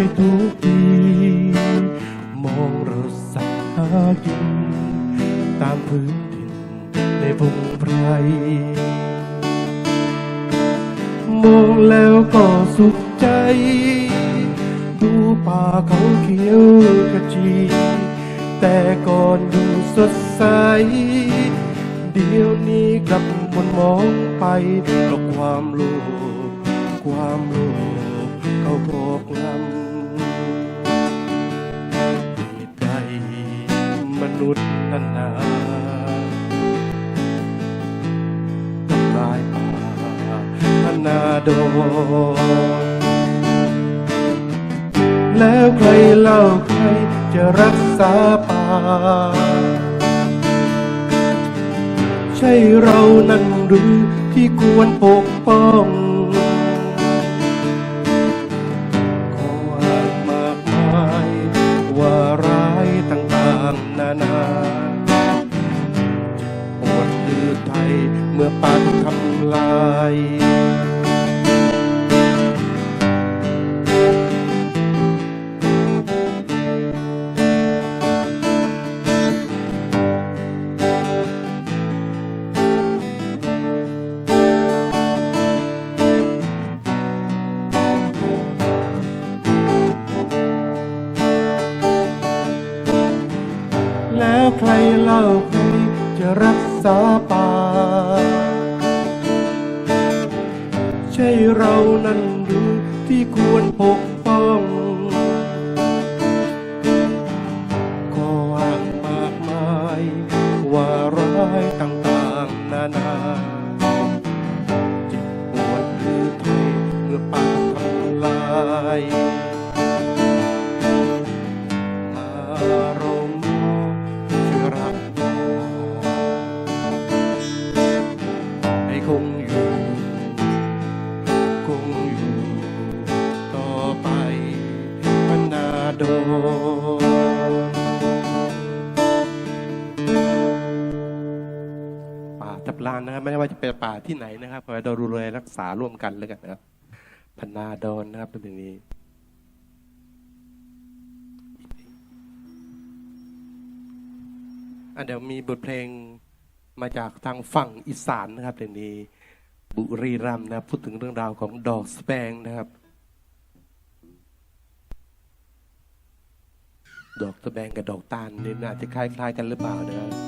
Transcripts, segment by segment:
ไปทุกทีมองเราสักหากิน ตามพื้นดินในพงไพรมองแล้วก็สุขใจ ดูป่าเขาเขียวขจี แต่ก่อนดูสดใส เดี๋ยวนี้กลับมนมองไปเพราะความโลภความโลภเขาครอบงำ นุษย์นั้นาทำลายป่าพนาโดนแล้วใครเล่าใครจะรักษาป่า ใช่เรานั่นหรือที่ควรปกป้อง เป็นป่าที่ไหนนะครับขอให้เราดูแลรักษาร่วมกันแล้วกันนะครับพนาดอนนะครับเป็นอย่างนี้อะเดี๋ยวมีบทเพลงมาจากทางฝั่งอีสานนะครับเพลงนี้บุรีรัมย์นะพูดถึงเรื่องราวของดอกสแปงนะครับ ดอกสแปงกับดอกตาลนี่อาจจะคล้ายๆกันหรือเปล่านะครับ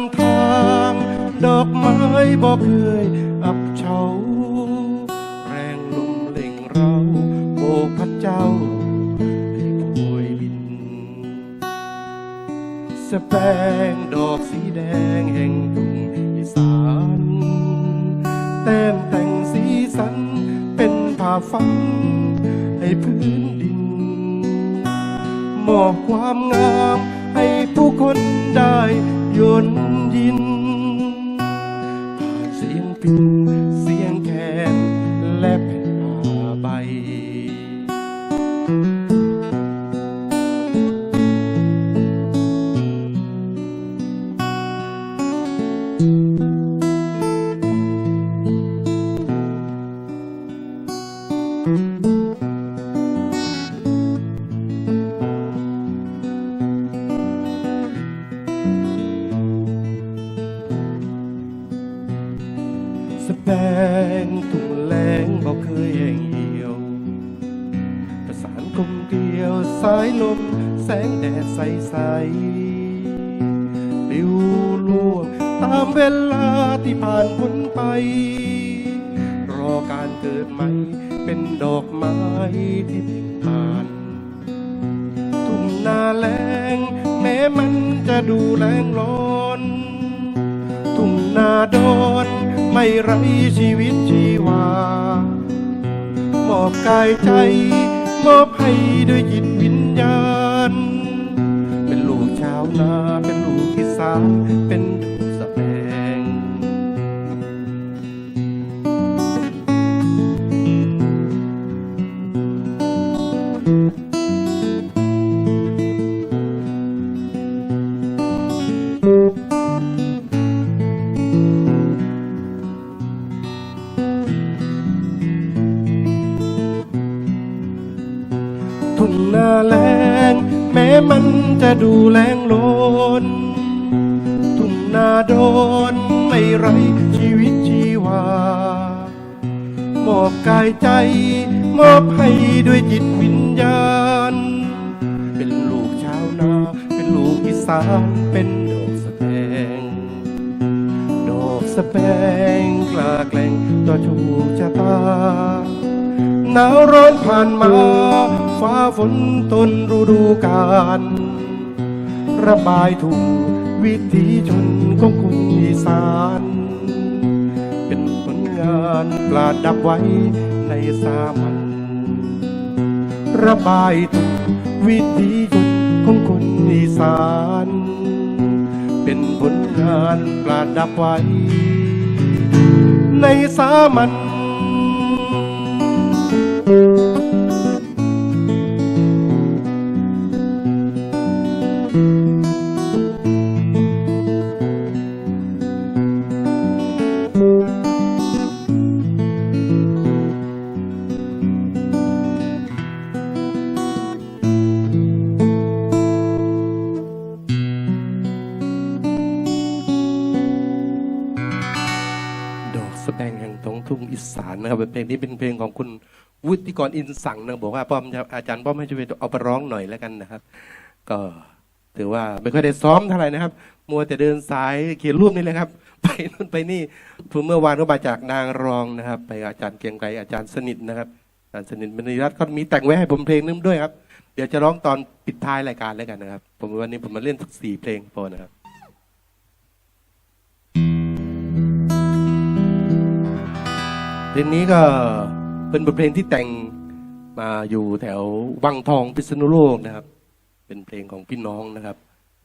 นทาง ดอกไม้บอกเคยอับเฉาแรงลมเล่งเราโบกพัดเจ้าให้โวยบิน สแปงดอกสีแดงแห่งกรุงอีสานแต้มแต่งสีสันเป็นผ้าฟันให้พื้นดินมอบความงามให้ผู้คนได้ ยนยิน ประสานกลมเกลียวสายลม แสงแดดใสใสๆปิวล่วงตามเวลาที่ผ่านพ้นไป รอการเกิดใหม่ เป็นดอกไม้ที่เบ่งบาน ทุ่งนาแรงแม้มันจะดูแรงร้อน ทุ่งนาดอนไม่ไรชีวิตชีวามอบกายใจ มอบให้ด้วยจิตวิญญาณ เป็นลูกชาวนา เป็นลูกอีสานเป็น ชีวิตชีวามอบกายใจ มอบให้ด้วยจิตวิญญาณ เป็นลูกชาวนา เป็นลูกอีสานเป็นดอกสแบงดอกสแบงกล้าแกล้งต่อชคชะตาหนาวร้อนผ่านมา ฟ้าฝนต้นฤดูกาลระบายถูกวิถีชนของคนอีสานานประดับไว้ในสามัญระบายถูกวิถีชนของคนอีสาน เป็นผลงานประดับไว้ ในสามัญ สานนะครับเพลงนี้เป็นเพลงของคุณวุฒิกรอินสังนะบอกว่าป้อมอาจารย์ป้อมให้ช่วยเอาไปร้องหน่อยแล้วกันนะครับ ก็ถือว่าไม่ค่อยได้ซ้อมเท่าไหร่นะครับ มัวแต่เดินสายเขียนรูปนี่แหละครับ ไปนู่นไปนี่เมื่อวานก็มาจากนางรองนะครับ ไปอาจารย์เกรียงไกรอาจารย์สนิทนะครับอาจารย์สนิทมณีรัตน์ก็มีแต่งไว้ให้ผมเพลงนึงด้วยครับ เดี๋ยวจะร้องตอนปิดท้ายรายการแล้วกันนะครับ ผมวันนี้ผมมาเล่นสักสี่เพลงพอนะครับ เพลงนี้ก็เป็นบทเพลงที่แต่งมาอยู่แถววังทองพิษณุโลกนะครับ เป็นเพลงของพี่น้องนะครับ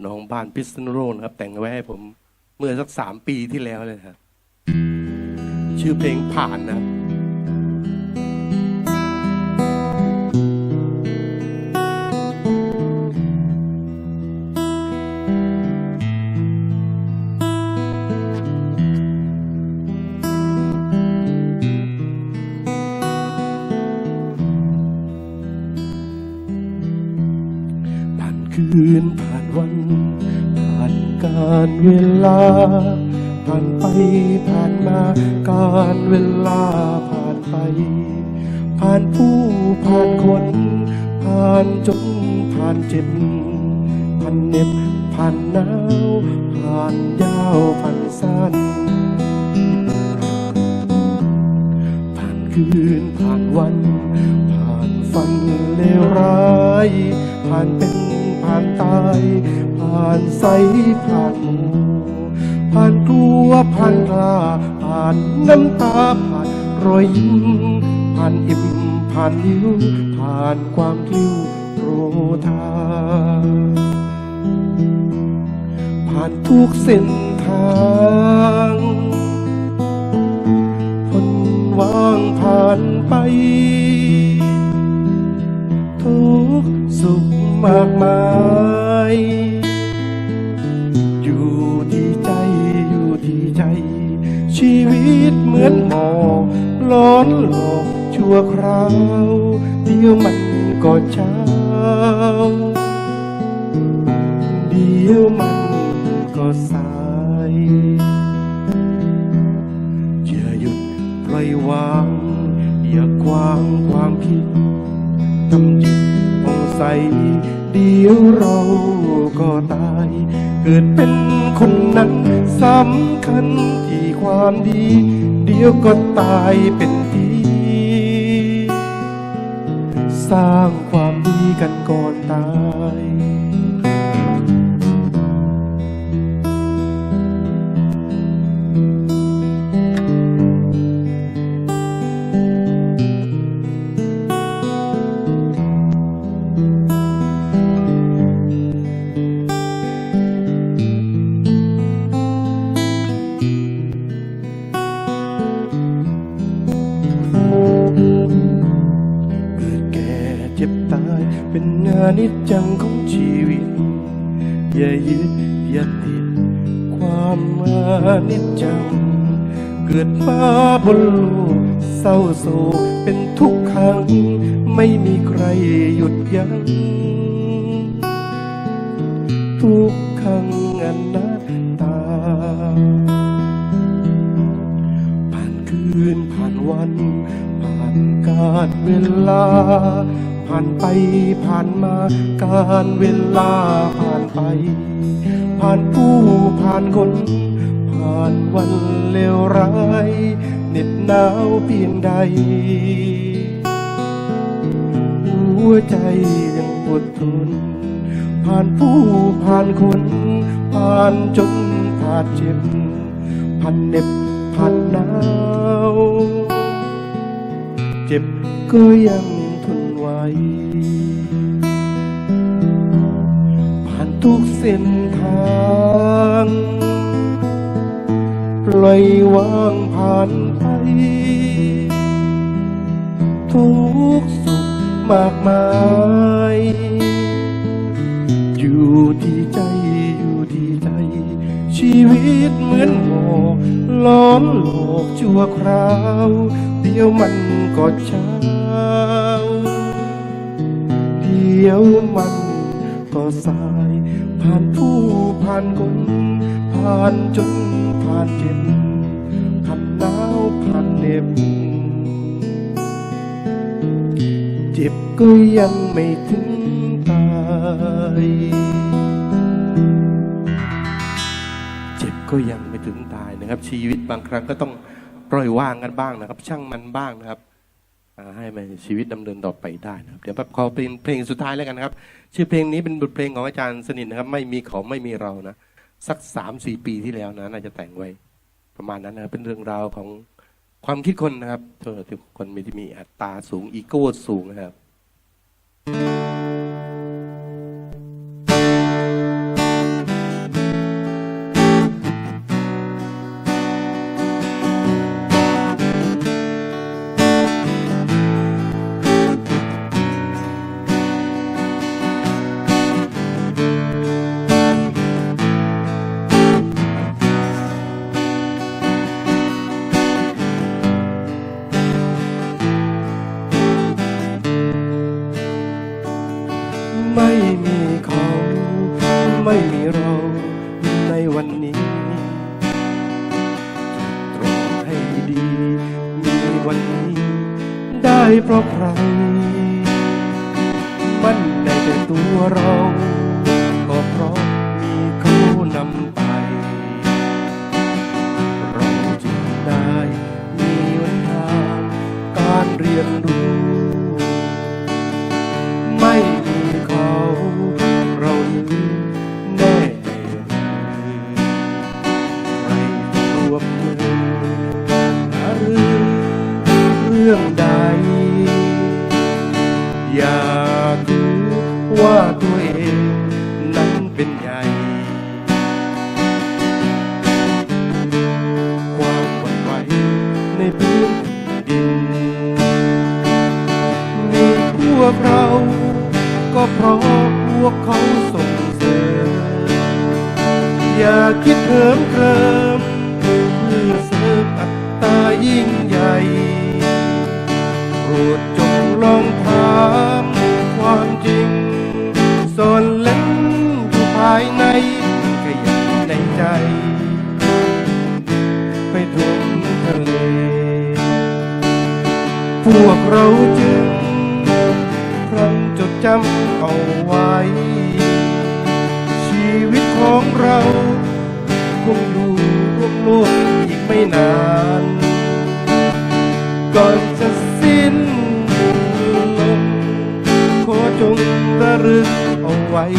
น้องบ้านพิษณุโลกนะครับ แต่งไว้ให้ผมเมื่อสักสามปีที่แล้วเลยครับ ชื่อเพลงผ่านนะครับ คืนผ่านวัน ผ่านการเวลา ผ่านไปผ่านมาการเวลาผ่านไป ผ่านผู้ผ่านคน ผ่านจนผ่านเจ็บผ่านเน็บผ่านหนาวผ่านยาวผ่านสั้นผ่านคืนผ่านวัน ผ่านฝันเลวร้ายผ่านเป็น ผ่านตาย ผ่านใสผ่านหมูผ่านกลัวผ่านกล้าผ่านน้ำตาผ่านรอยยิ้มผ่านอิ่มผ่านยิ้วผ่านความกิ้วโรธาผ่านทุกเส้นทางพ้นว่างผ่านไป ทุกสุข มากมาย อยู่ที่ใจอยู่ที่ใจ ชีวิตเหมือนหมอกร้อนหลอกชั่วคราว เดี๋ยวมันก็เช้า เดี๋ยวมันก็สายอย่าหยุดปล่อยวางอย่ากวางความคิดทำจิตผ่องใส เดี๋ยวเราก็ตาย เกิดเป็นคนนั้นสำคัญที่ความดี เดี๋ยวก็ตายเป็นทีสร้างความดีกันก่อนตาย เป็นงานนิจจังของชีวิต อย่ายึดอย่าติดความมานิจจัง เกิดมาบนโลกเศร้าโศกเป็นทุกขังไม่มีใครหยุดยัง้งทุกขังอนัตตา ผ่านคืนผ่านวัน ผ่านการเวลา ผ่านไปผ่านมา การเวลาผ่านไป ผ่านผู้ผ่านคน ผ่านวันเลวร้ายเหน็บหนาวเพียงใด หัวใจยังอดทนผ่านผู้ผ่านคน ผ่านจนผ่านเจ็บผ่านเหน็บผ่านหนาว เจ็บก็ยัง ผ่านทุกเส้นทางปล่อยวางผ่านไป ทุกสุขมากมาย อยู่ที่ใจอยู่ที่ใจ ชีวิตเหมือนหมอกล้อมโลกชั่วคราว เดียวมันก็ช้า ดี๋ยวมันก็สาย ผ่านผู้ผ่านคน ผ่านจนผ่านเจ็บผ่านหนาวผ่านเหน็บเจ็บก็ยังไม่ถึงตายเจ็บก็ยังไม่ถึงตายนะครับ ชีวิตบางครั้งก็ต้องปล่อยวางกันบ้างนะครับ ช่างมันบ้างนะครับ ให้มันชีวิตดำเนินต่อไปได้นะครับเดี๋ยวแบบขอเป็นเพลงสุดท้ายแล้วกันนะครับ ชื่อเพลงนี้เป็นบทเพลงของอาจารย์สนิทนะครับ ไม่มีเขาไม่มีเรานะสักสามสี่ปีที่แล้วนะน่าจะแต่งไว้ประมาณนั้นนะเป็นเรื่องราวของความคิดคนนะครับเธอทุกคนมีที่มีอัตราสูงอีโก้สูงนะครับ ในวันนี้ตรงให้ดี มีวันนี้ ได้เพราะใคร มันได้แต่ตัวเราก็เพราะมีเขานำไปเราจึงได้มีวันทางการเรียนรู้ รื่องใด อย่าถือว่าตัวเองนั้นเป็นใหญ่ความหวั่นไหวในพื้นดิน มีพวกเรา ก็เพราะพวกเขาส่งเสริมอย่าคิดเพิ่ม จ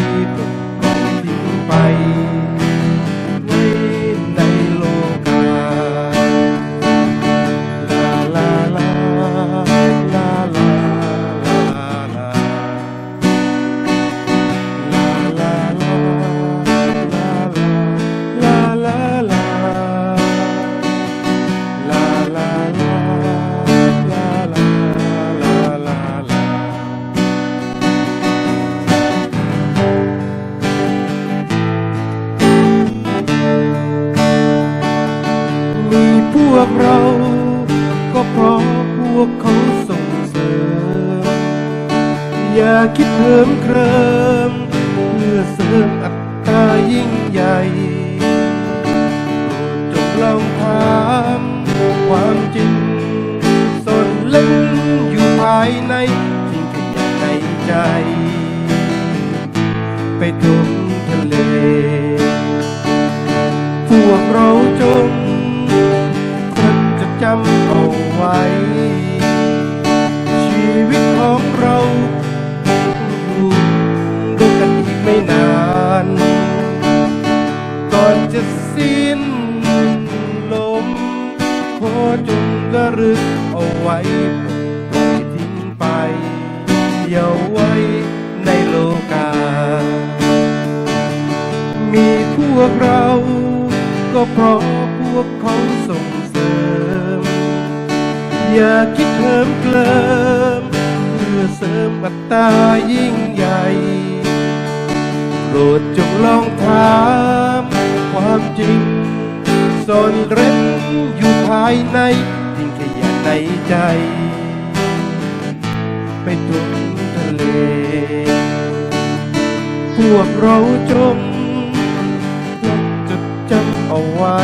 vida, vale o país. คิดเพิ่มเคริมเพื่อเสริมอัตตายิ่งใหญ่จงลองถามความจริงสนเล่นอยู่ภายในสิ่งที่อยะในใจ ไปถึง ยิ่งใหญ่โปรดจงลองถามความจริงซ่อนเร้นอยู่ภายในทิ้งขยะในใจ ไปถึงทะเล พวกเราจงจดจำเอาไว้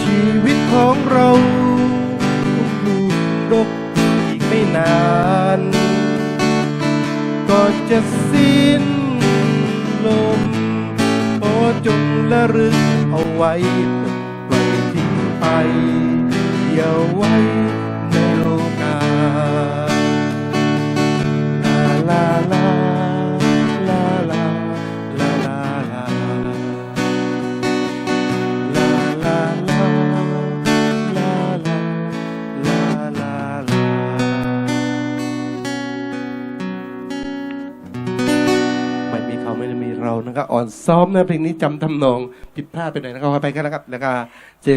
ชีวิตของเราอยู่ดกอีกไม่นาน ก็จะสิ้นลมขอจงละลึกเอาไว้ปล่อยทิ้งไปอย่าไว้ ก็อ่อนซ้อมนะเพลงนี้จำทำนองผิดพลาดไปหน่อยนะครับขอไปกันแล้วครับแล้วก็เจอ